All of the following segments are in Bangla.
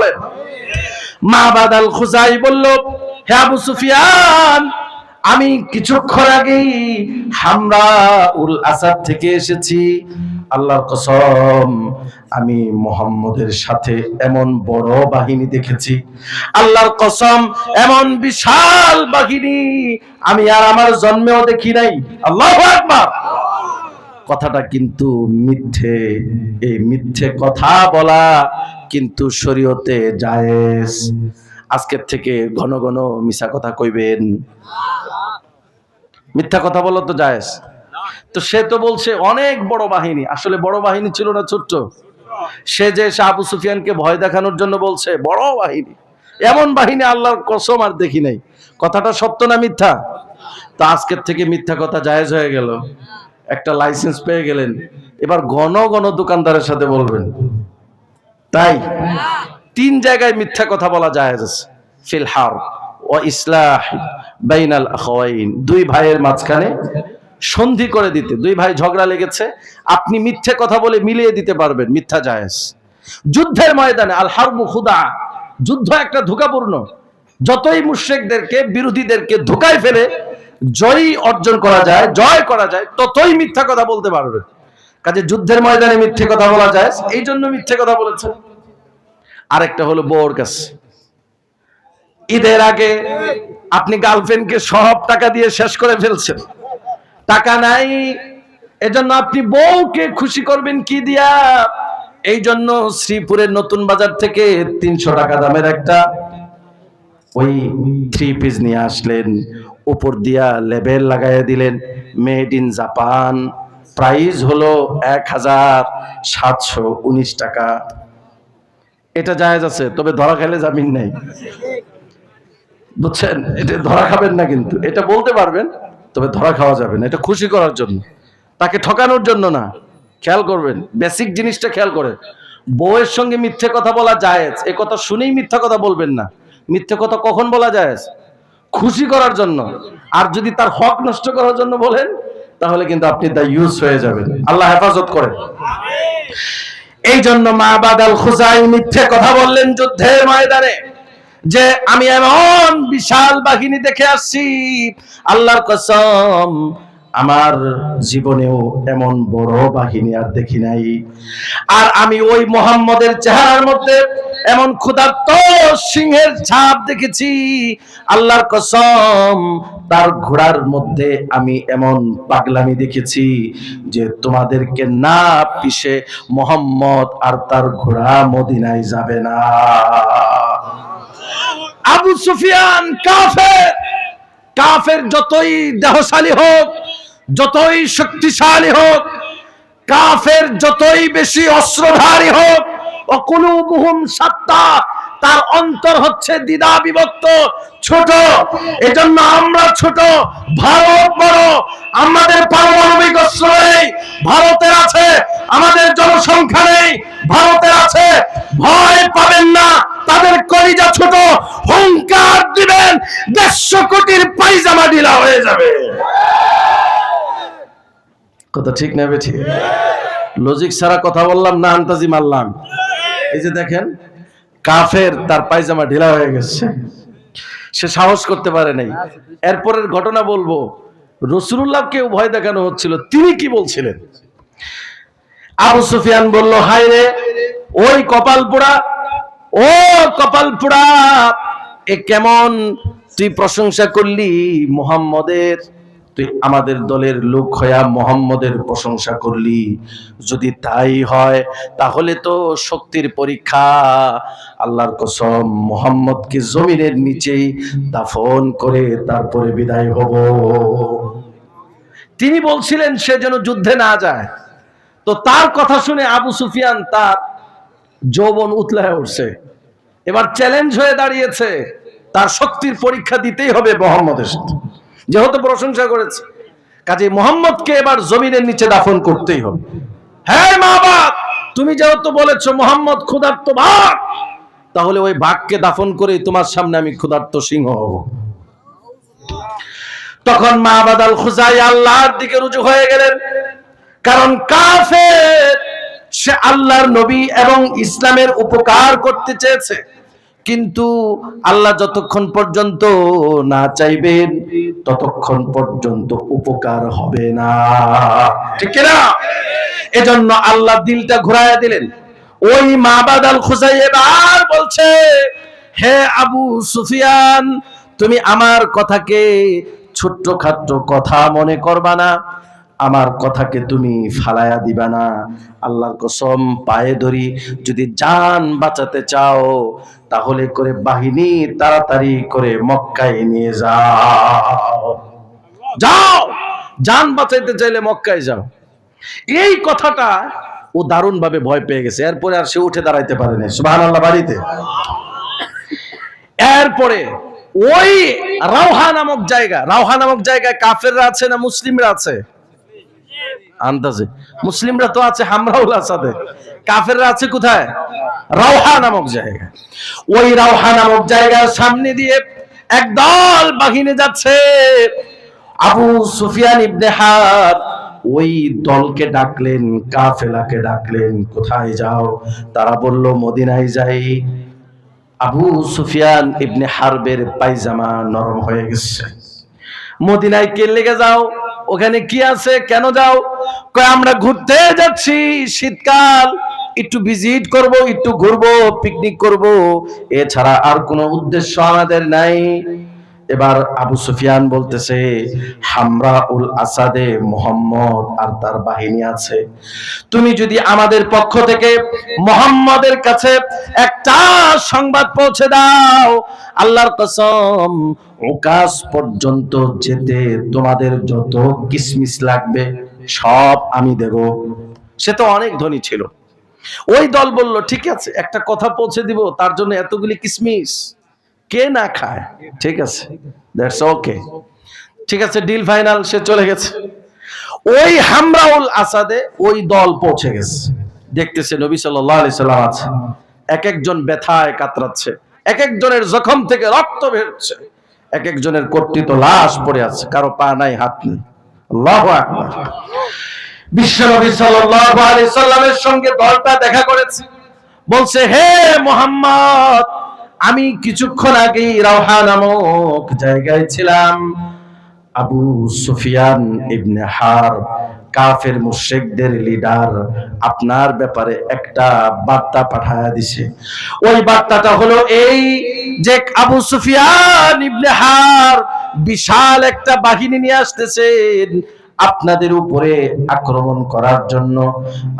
বলেন। মা বাদাল খুজাই বলল, হে আবু সুফিয়ান, আমি কিছুক্ষণ আগেই হামরা উল আসাদ থেকে এসেছি। আল্লাহর কসম, আমি মোহাম্মদের সাথে এমন বড় বাহিনী দেখেছি। আল্লাহর কসম, এমন বিশাল বাহিনী আমি আর আমার জন্মেও দেখি নাই। আল্লাহ আকবার! কথাটা কিন্তু মিথ্যে। এই মিথ্যে কথা বলা কিন্তু শরীয়তে জায়েজ। আজকের থেকে ঘন ঘন মিশা কথা কইবেন। মিথ্যা কথা বলো তো জায়েজ। তো সে তো বলছে অনেক বড় বাহিনী। আসলে বড় বাহিনী ছিল না ছোট্ট? সে যে আবু সুফিয়ানকে ভয় দেখানোর জন্য বলছে, বড় বাহিনী। এমন বাহিনী আল্লাহর কসম আর দেখি নাই। কথাটা সত্য না মিথ্যা? তো আজকের থেকে মিথ্যা কথা জায়েজ হয়ে গেল। একটা লাইসেন্স পেয়ে গেলেন। এবার ঘন ঘন দোকানদারের সাথে বলবেন। তাই তিন জায়গায় মিথ্যা কথা বলা যায় ফিল হার ও ইসলাহ বাইনাল দুই ভাইয়ের মাঝখানে সন্ধি করে দিতে। দুই ভাই ঝগড়া লেগেছে। আপনি মিথ্যে কথা বলে মিলিয়ে দিতে পারবেন। মিথ্যা জায়েজ। যুদ্ধের ময়দানে আল হারবু খুদা। যুদ্ধ একটা ধোকাপূর্ণ। যতই মুশ্রিকদেরকে, বিরোধীদেরকে ধোকায় ফেলে জয়ী অর্জন করা যায়, জয় করা যায়, ততই মিথ্যা কথা বলতে পারবে। কাজে যুদ্ধের ময়দানে মিথ্যে কথা বলা যায় এই জন্য মিথ্যে কথা বলেছে। আরেকটা হলো বউর কাছে। ঈদের আগে আপনি গার্লফ্রেন্ডকে সব টাকা দিয়ে শেষ করে ফেলছেন। টাকা নাই, এজন্য আপনি বউকে খুশি করবেন কি দিয়া? এই জন্য শ্রীপুরের নতুন বাজার থেকে তিনশো টাকা দামের একটা ওই থ্রি পিস নিয়ে আসলেন। উপর দিয়া লেবেল লাগাইয়া দিলেন মেড ইন জাপান প্রাইস হলো এক হাজার সাতশো উনিশ টাকা। এটা জায়েজ আছে, তবে ধরা খেলে জামিন নাই। বুঝছেন? এটা ধরা খাবেন না কিন্তু। এটা বলতে পারবেন, তবে ধরা খাওয়া যাবে না। এটা খুশি করার জন্য। তাকে ঠকানোর জন্য না। খেয়াল করবেন, বেসিক জিনিসটা খেয়াল করে। বউয়ের সঙ্গে মিথ্যে কথা বলা জায়েজ। এ কথা শুনেই মিথ্যা কথা বলবেন না। মিথ্যে কথা কখন বলা জায়েজ? খুশি করার জন্য। আর যদি তার হক নষ্ট করার জন্য বলেন, তাহলে কিন্তু আপনি তা ইউজ হয়ে যাবেন। আল্লাহ হেফাজত করেন। এই জন্য মা বাদাল খুজাই মিথ্যে কথা বললেন যুদ্ধের ময়দানে, যে আমি এমন বিশাল বাহিনী দেখে আসছি, আল্লাহর কসম আমার জীবনেও এমন বড় বাহিনী আর দেখি নাই। আর আমি ওই মোহাম্মদের চেহারার মধ্যে এমন ক্ষুধার্ত সিংহের ছাপ দেখেছি। আল্লাহর কসম, তার ঘোড়ার মধ্যে আমি এমন পাগলামি দেখেছি যে তোমাদেরকে না পিষে মোহাম্মদ আর তার ঘোড়া মদিনায় যাবে না। আবু সুফিয়ান কাফের কাফের যতই দেহশালী হোক যতই শক্তিশালী হোক, কাফের যতই বেশি অস্ত্রধারী হোক অকুলুবুহুম সাত্তা, তার অন্তর হচ্ছে দ্বিধা বিভক্ত, ছোট। এজন্য আমরা ছোট, ভারত বড়, আমাদের পারমাণবিক অস্ত্র নেই, ভারতের আছে, আমাদের জনসংখ্যা নেই, ভারতের আছে। ভয় পাবেন না, তাদের কলিজা ছোট, হুঙ্কার দিবেন, দেড়শো কোটির পাইজামা ঢিলা হয়ে যাবে। কথা ঠিক না বেঠি? লজিক ছাড়া কথা বললাম, না আন্তাজি মারলাম। এই যে দেখেন, কাফের তার পায়জামা ঢিলা হয়ে গেছে। সে সাহস করতে পারে নাই। এরপরের ঘটনা বলব রসুল্লাহকেও ভয় দেখানো হচ্ছিল, তিনি কি বলছিলেন? আবু সুফিয়ান বলল, হায় রে, ওই কপাল পোড়া, ও কপাল পোড়া, এ কেমন তুই প্রশংসা করলি মোহাম্মদের তুই আমাদের দলের লোক হইয়া মোহাম্মদের প্রশংসা করলি। যদি তাই হয়, তাহলে তো শক্তির পরীক্ষা। আল্লাহর কসম, মোহাম্মদকে জমিনের নিচেই দাফন করে তারপরে বিদায় হব। তিনি বলছিলেন, সে যেন যুদ্ধে না যায়। তো তার কথা শুনে আবু সুফিয়ান তার যৌবন উতলায় উঠছে। এবার চ্যালেঞ্জ হয়ে দাঁড়িয়েছে। তার শক্তির পরীক্ষা দিতেই হবে মোহাম্মদের সাথে। যেহেতু প্রশংসা করেছে, কাজে মোহাম্মদকে এবার জমিনের নিচে দাফন করতেই হবে। হ্যাঁ মা বাপ, তুমি যেহেতু বলেছ মোহাম্মদ ক্ষুধার্ত ভাগ তাহলে ওই ভাগকে দাফন করে তোমার সামনে আমি ক্ষুধার্ত সিংহ হব। তখন মা বাদাল খুজাই আল্লাহর দিকে রুজু হয়ে গেলেন। কারণ কাফের, সে আল্লাহর নবী এবং ইসলামের উপকার করতে চেয়েছে। কিন্তু আল্লাহ যতক্ষণ পর্যন্ত না চাইবেন, ততক্ষণ পর্যন্ত উপকার হবে না। ঠিক না এজন্য আল্লাহ দিলটা ঘুরাইয়া দিলেন। ওই মাবাদ আল খুসাই এবার বলছে, হে আবু সুফিয়ান, তুমি আমার কথাকে ছোট্ট খাট্ট কথা মনে করবা না। আমার কথাকে তুমি ফালায়া দিবা না। আল্লাহর কসম পায়ে ধরি, যদি জান বাঁচাতে চাও তাহলে করে বাহিনী তাড়াতাড়ি করে মক্কায় নিয়ে যাও। যাও! জান বাঁচাইতে চাইলে মক্কায় যাও। এই কথাটা ও দারুণ ভাবে ভয় পেয়ে গেছে। এরপরে আর সে উঠে দাঁড়াইতে পারেনি সুবহান আল্লাহ বাড়িতে। এরপরে ওই রাওহা নামক জায়গা, রাওহা নামক জায়গায় কাফেররা আছে না মুসলিমরা আছে? আন্দাজে। মুসলিমরা তো আছে, হামরাউল আসাদে। কাফেররা আছে কোথায়? রাওহা নামক জায়গা। ওই রাওহা নামক জায়গার সামনে দিয়ে একদল বাহিনী যাচ্ছে। আবু সুফিয়ান ইবনে হার ওই দলকে ডাকলেন, কাফেলাকে ডাকলেন, কোথায় যাও? তারা বলল, মদিনায় যাই। আবু সুফিয়ান ইবনে হারবের পায়জামা নরম হয়ে গেছে। মদিনায় কে লেগে যাও? ওখানে কি আছে? কেন যাও? আমরা ঘুরতে যাচ্ছি, শীতকাল। একটু ভিজিট করব, একটু ঘুরবো পিকনিক করব। এছাড়া আর কোনো উদ্দেশ্য আমাদের নাই। এবার আবু সুফিয়ান বলতেছে হামরা উল আসাদে মোহাম্মদ আর তার বাহিনী আছে। তুমি যদি আমাদের পক্ষ থেকে মোহাম্মদের কাছে একটা সংবাদ পৌঁছে দাও, আল্লাহর কসম ওকাশ পর্যন্ত যেতে তোমাদের যত কিসমিস লাগবে, সব আমি দেব। সে তো অনেক ধনী ছিল। ওই দল বলল, ঠিক আছে, একটা কথা পৌঁছে দিব, তার জন্য এতগুলি কিসমিস। কে না খায়? ঠিক আছে দ্যাটস ওকে ঠিক আছে ডিল ফাইনাল সে চলে গেছে। ওই হামরাউল আসাদে ওই দল পৌঁছে গেছে। দেখতেছে নবী আলাইহি সাল্লাম আছে। এক একজন ব্যথায় কাতরাচ্ছে, এক একজনের জখম থেকে রক্ত বেরোচ্ছে এক একজনের কর্তৃত লাশ পড়ে আছে, কারও পা নাই, হাত নেই। বিশ্বনবী সাল্লামের সঙ্গে দলটা দেখা করেছে। বলছে, হে মোহাম্মদ, আমি কিছুক্ষণ আগে রাওহা নামক জায়গায় ছিলাম। আবু সুফিয়ান ইবনে হার কাফের মুশরিকদের লিডার, আপনার ব্যাপারে একটা বার্তা পাঠায়া দিছে। ওই বার্তাটা হলো এই যে আবু সুফিয়ান ইবনে হার বিশাল একটা বাহিনী নিয়ে আসতেছেন। আপনাদের উপরে আক্রমণ করার জন্য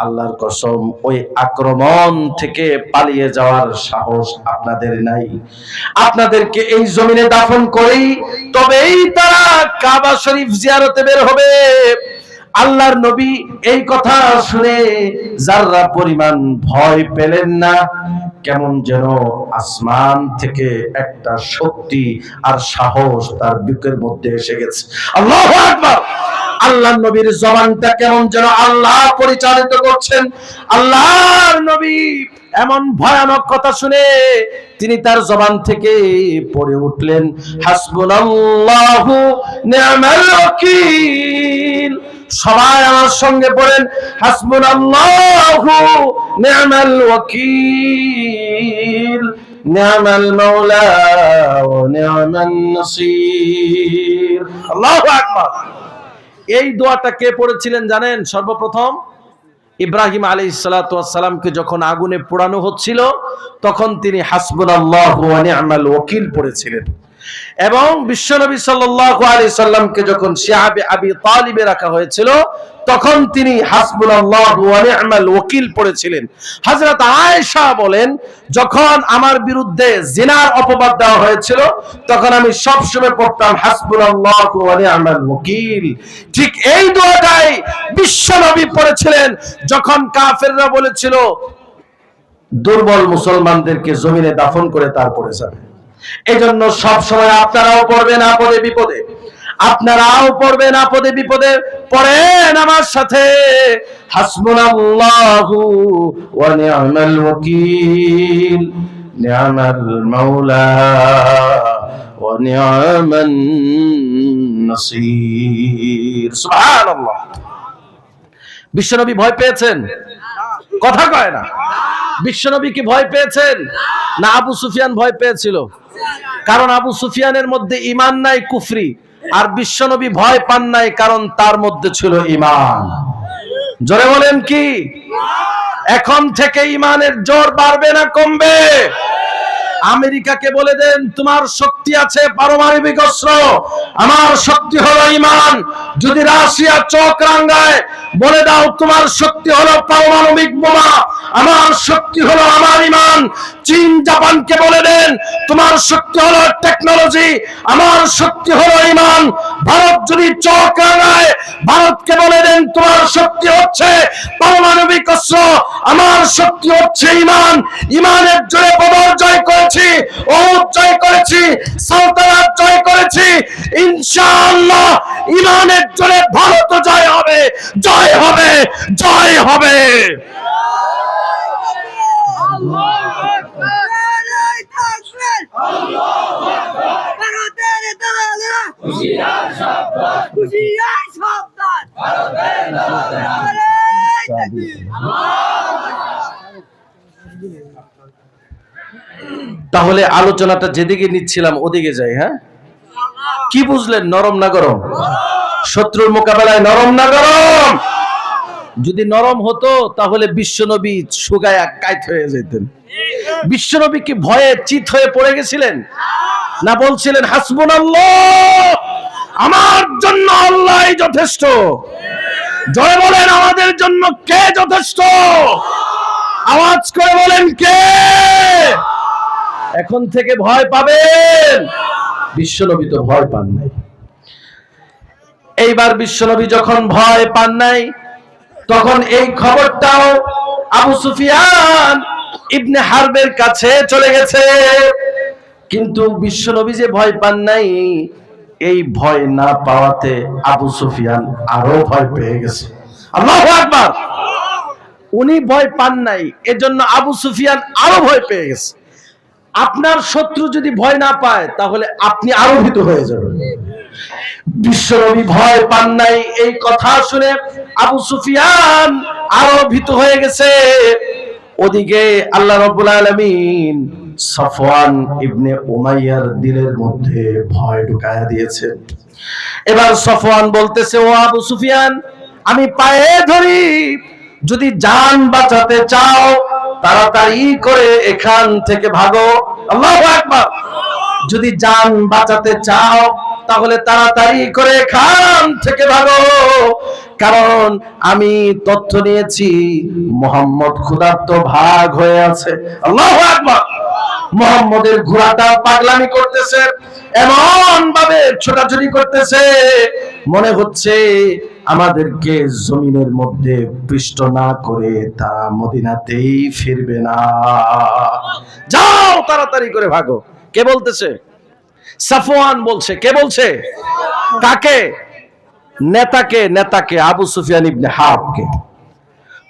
আল্লাহর কসম, ওই আক্রমণ থেকে পালিয়ে যাওয়ার সাহস আপনাদের নাই। আপনাদেরকে এই জমিনে দাফন করেই তবেই তারা কাবা শরীফ জিয়ারতে বের হবে। আল্লাহর নবী এই কথা শুনে যাররা পরিমাণ ভয় পেলেন না, কেমন যেন আসমান থেকে একটা শক্তি আর সাহস তার বুকের মধ্যে এসে গেছে। আল্লাহু আকবার! আল্লাহ নবীর জবানটা কেমন যেন আল্লাহ পরিচালিত করছেন। আল্লাহর নবী এমন ভয়ানক কথা শুনে তিনি তার জবান থেকে পড়ে উঠলেন। হাসবুনাল্লাহু নি'মাল ওয়াকিল। সবাই আমার সঙ্গে পড়েন। হাসবুনাল্লাহু নি'মাল ওয়াকিল। নি'মাল মাওলা ওয়া নি'মান নাসির। আল্লাহু আকবার। এই দোয়াটা কে পড়েছিলেন জানেন? সর্বপ্রথম ইব্রাহিম আলী সালাতামকে যখন আগুনে পোড়ানো হচ্ছিল, তখন তিনি হাসবুল আল্লাহ ওকিল পড়েছিলেন। এবং বিশ্বনবী সাল্লামকে যখন শিহাবে আবি তালিবে রাখা হয়েছিল, তখন তিনি হাসবুনাল্লাহু ওয়া নি'মাল পড়েছিলেন। হযরত আয়েশা বলেন, যখন আমার বিরুদ্ধে জিনার অপবাদ দেওয়া হয়েছিল, তখন আমি সব সময় পড়তাম হাসবুনাল্লাহু ওয়া ঠিক এই দোয়াটাই বিশ্বনবী পড়েছিলেন যখন কাফেররা বলেছিল, দুর্বল মুসলমানদেরকে জমিনে দাফন করে তারপরে যাবে। এই জন্য সবসময় আপনারাও পড়বেন আপদে বিপদে। আপনারাও পড়বেন আপদে বিপদে। পড়েন আমার সাথে। হাসবুনাল্লাহু ওয়া নি'মাল ওয়াকিল। নি'মাল মাওলা ওয়া নি'মান নাসির। সুবহানাল্লাহ। বিশ্বনবী ভয় পেয়েছেন? কথা কয় না। বিশ্বনবী কি ভয় পেয়েছেন? না আবু সুফিয়ান ভয় পেয়েছিল? কারণ আবু সুফিয়ানের মধ্যে ইমান নাই, কুফরি। আর বিশ্বনবী ভয় পান নাই, কারণ তার মধ্যে ছিল ইমান জোরে বলেন কি? এখন থেকে ইমানের জোর বাড়বে না, কমবে। আমেরিকাকে বলে দেন, তোমার শক্তি আছে পারমাণবিক অস্ত্র। আমার শক্তি হলো ইমান। যদি রাশিয়া চোখ রাঙ্গায়, বলে দাও, তোমার শক্তি হলো পারমাণবিক বোমা। আমার শক্তি হলো আমার ইমান। চীন, জাপানকে বলে দেন, তোমার শক্তি হলো টেকনোলজি। আমার শক্তি হলো ইমান। ভারত যদি চোখ রাঙায় ভারতকে বলে দেন, তোমার শক্তি হচ্ছে পারমাণবিক অস্ত্র। আমার শক্তি হচ্ছে ইমান। ইমানের জোরে ওহুদ জয় করেছি সালতানাত জয় করেছি ইনশাআল্লাহ ইমানের জোরে ভারত জয় হবে জয় হবে জয় হবে। তাকবীর ভারতের তাহলে আলোচনাটা যেদিকে নিচ্ছিলাম, ওদিকে যাই হ্যাঁ? কি বুঝলেন? নরম না গরম? শত্রুর মোকাবেলায় নরম না গরম? যদি নরম হতো, তাহলে বিশ্বনবী সুগায় কাইত হয়ে যেতেন। বিশ্বনবী কি ভয়ে চিত হয়ে পড়ে গেছিলেন? না বলছিলেন হাসবুন আমার জন্য আল্লাহ যথেষ্ট। জয় বলেন, আমাদের জন্য কে যথেষ্ট? আওয়াজ করে বলেন, কে? এখন থেকে ভয় পাবেন। বিশ্বনবী তো ভয় পান নাই। এইবার বিশ্বনবী যখন ভয় পান নাই, তখন এই খবরটাও আবু সুফিয়ান ইবনে হারবের কাছে চলে গেছে। কিন্তু বিশ্বনবী যে ভয় পান নাই, এই ভয় না পাওয়াতে আবু সুফিয়ান আরও ভয় পেয়ে গেছে। আল্লাহু আকবার! উনি ভয় পান নাই, এজন্য আবু সুফিয়ান আরও ভয় পেয়ে গেছে। আপনার শত্রু যদি ভয় না পায়, তাহলে আপনি আরও ভীত হয়ে যাবেন। বিশ্বনবী ভয় পান নাই, এই কথা শুনে আবু সুফিয়ান আরও ভীত হয়ে গেছে। ওদিকে আল্লাহ রাব্বুল আলামিন সফওয়ান ইবনে উমাইয়ার দিলের মধ্যে ভয় ঢুকায়া দিয়েছে। এবার সফওয়ান বলতেছে, ও আবু সুফিয়ান, আমি পায়ে ধরি, যদি জান বাঁচাতে চাও তাড়াতাড়ি করে এখান থেকে ভাগো। আল্লাহু আকবার। যদি যান বাঁচাতে চাও, তাহলে তাড়াতাড়ি করে এখান থেকে ভাগো। কারণ আমি তথ্য নিয়েছি, মোহাম্মদ খুদার তো ভাগ হয়ে আছে। মোহাম্মদের ঘোড়াটা পাগলামি করতেছে এমন ভাবে ছোটাছুটি করতেছে। মনে হচ্ছে আমাদেরকে জমিনের মধ্যে পৃষ্ঠ না করে তারা মদিনাতেই ফিরবে না। যাও তাড়াতাড়ি করে ভাগো। কে বলতেছে? সাফওয়ান বলছে। কে বলছে? কাকে? নেতাকে নেতাকে, আবু সুফিয়ান ইবনে হারবকে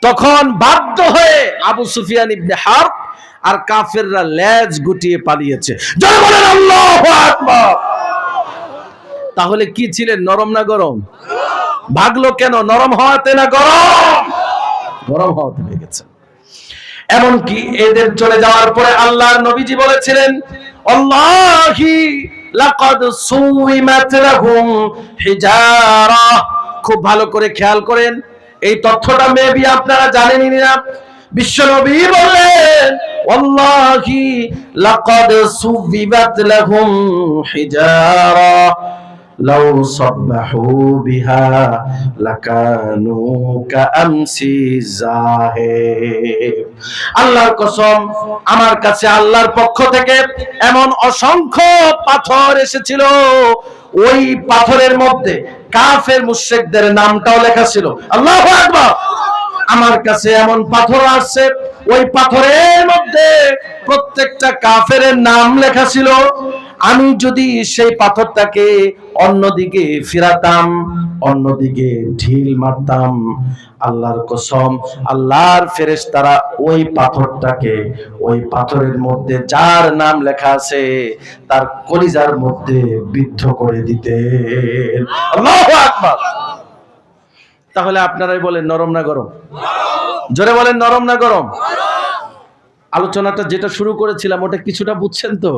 তখন বাধ্য হয়ে আবু সুফিয়ান ইবনে হারব আর কাফেররা লেজ গুটিয়ে পালিয়েছে। আল্লাহু তাহলে কি ছিলেন? নরম না গরম? ভাগলো কেন? নরম হওয়াতে না গরম? গরম হওয়াতে হয়ে গেছে। এমনকি এদের চলে যাওয়ার পরে আল্লাহর নবীজি বলেছিলেন, আল্লাহি লাকদ সুইমাত লাহুম হিজারা। খুব ভালো করে খেয়াল করেন। এই তথ্যটা মেবি আপনারা জানেনই না। বিশ্বনবী বললেন, ওয়াল্লাহি লাকাদ সুবিবাত লাহুম হিজারা। লাউ সাব্বাহু বিহা লাকানু কাআমসি যাহিব আল্লাহর কসম, আমার কাছে আল্লাহর পক্ষ থেকে এমন অসংখ্য পাথর এসেছিল। ওই পাথরের মধ্যে কাফের মুশরিকদের নামটাও লেখা ছিল। আল্লাহু আমার কাছে এমন পাথর আসছে, ওই পাথরের মধ্যে প্রত্যেকটা কাফের নাম লেখা ছিল। আমি যদি সেই পাথরটাকে অন্যদিকে ফিরাতাম অন্যদিকে ঢিল মারতাম আল্লাহর কসম। আল্লাহর ফেরেস তারা ওই পাথরটাকে, ওই পাথরের মধ্যে যার নাম লেখা আছে, তার কলিজার মধ্যে বিদ্ধ করে দিতে তাহলে আপনারাই বলেন নরম না গরম? জোরে বলেন নরম না গরম? আলোচনাটা যেটা শুরু করেছিলাম, ওটা কিছুটা বুঝছেন তো?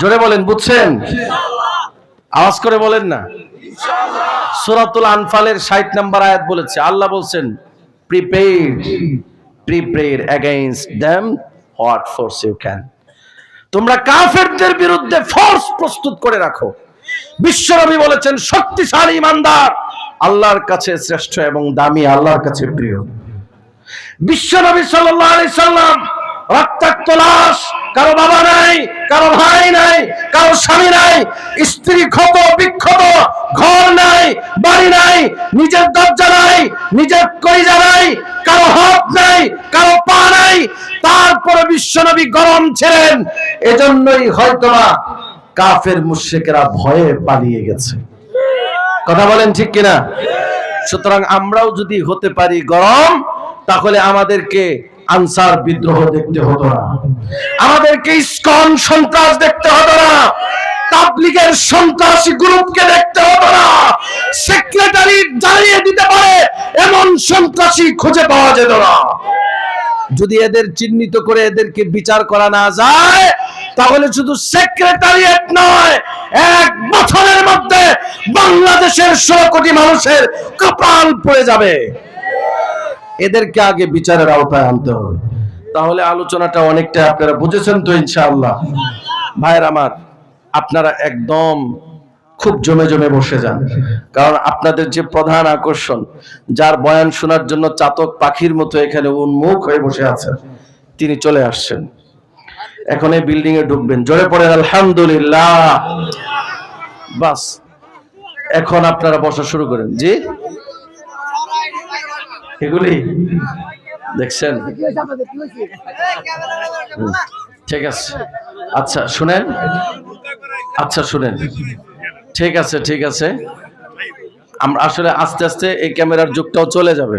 জোরে বলেন, বুঝছেন? আওয়াজ করে বলেন না। সুরাতুল আনফালের ষাট নাম্বার আয়াত বলেছে, আল্লাহ বলছেন prepare prepare against them what force you can তোমরা কাফেরদের বিরুদ্ধে ফোর্স প্রস্তুত করে রাখো। বিশ্বনবী বলেছেন, শক্তিশালী ইমানদার আল্লাহর কাছে শ্রেষ্ঠ এবং দামি আল্লাহর কাছে প্রিয়। বিশ্বনবী সাল্লাল্লাহু আলাইহি সাল্লাম, রক্তাক্ত লাশ, কারও বাবা নাই, কারও ভাই নাই, কারও স্বামী নাই, স্ত্রী ক্ষত বিক্ষত ঘর নাই বাড়ি নাই নিজের দরজা নাই, নিজের কলিজা নাই, কারও হাত নাই, কারও পা নাই। তারপরে বিশ্বনবী গরম ছিলেন। এজন্যই হয়তোবা কাফের মুশরিকেরা ভয়ে পালিয়ে গেছে। কথা বলেন ঠিক কিনা? সুতরাং আমরাও যদি হতে পারি গরম, তাহলে আমাদেরকে আনসার বিদ্রোহ দেখতে হতো না। আমাদেরকে ইসকন সন্ত্রাস দেখতে হতো না। তাবলিগের সন্ত্রাসী গ্রুপকে দেখতে হতো না সেক্রেটারি জ্বালিয়ে দিতে পারে এমন সন্ত্রাসী খুঁজে পাওয়া যেত না। যদি এদের চিহ্নিত করে এদেরকে বিচার করা না যায়, তাহলে শুধু সেক্রেটারিয়েট নয়, এক বছরের মধ্যে বাংলাদেশের ষোলো কোটি মানুষের কপাল পড়ে যাবে। এদেরকে আগে বিচারের আওতায় আনতে হবে। তাহলে আলোচনাটা অনেকটা আপনারা বুঝেছেন তো ইনশাআল্লাহ। ভাইয়ের আমার, আপনারা একদম খুব জমে জমে বসে যান। কারণ আপনাদের যে প্রধান আকর্ষণ, যার বয়ান শোনার জন্য চাতক পাখির মতো এখানে উন্মুখ হয়ে বসে আছেন, তিনি চলে আসছেন। এখন এই বিল্ডিং এ ঢুকবেন। জোরে পড়েন, আলহামদুলিল্লাহ। বাস, এখন আপনারা বসা শুরু করেন। জি? এগুলি? দেখছেন? ঠিক আছে। আচ্ছা শুনেন? আচ্ছা শুনেন। ঠিক আছে ঠিক আছে। আমরা আসলে আস্তে আস্তে এই ক্যামেরার যুগটাও চলে যাবে।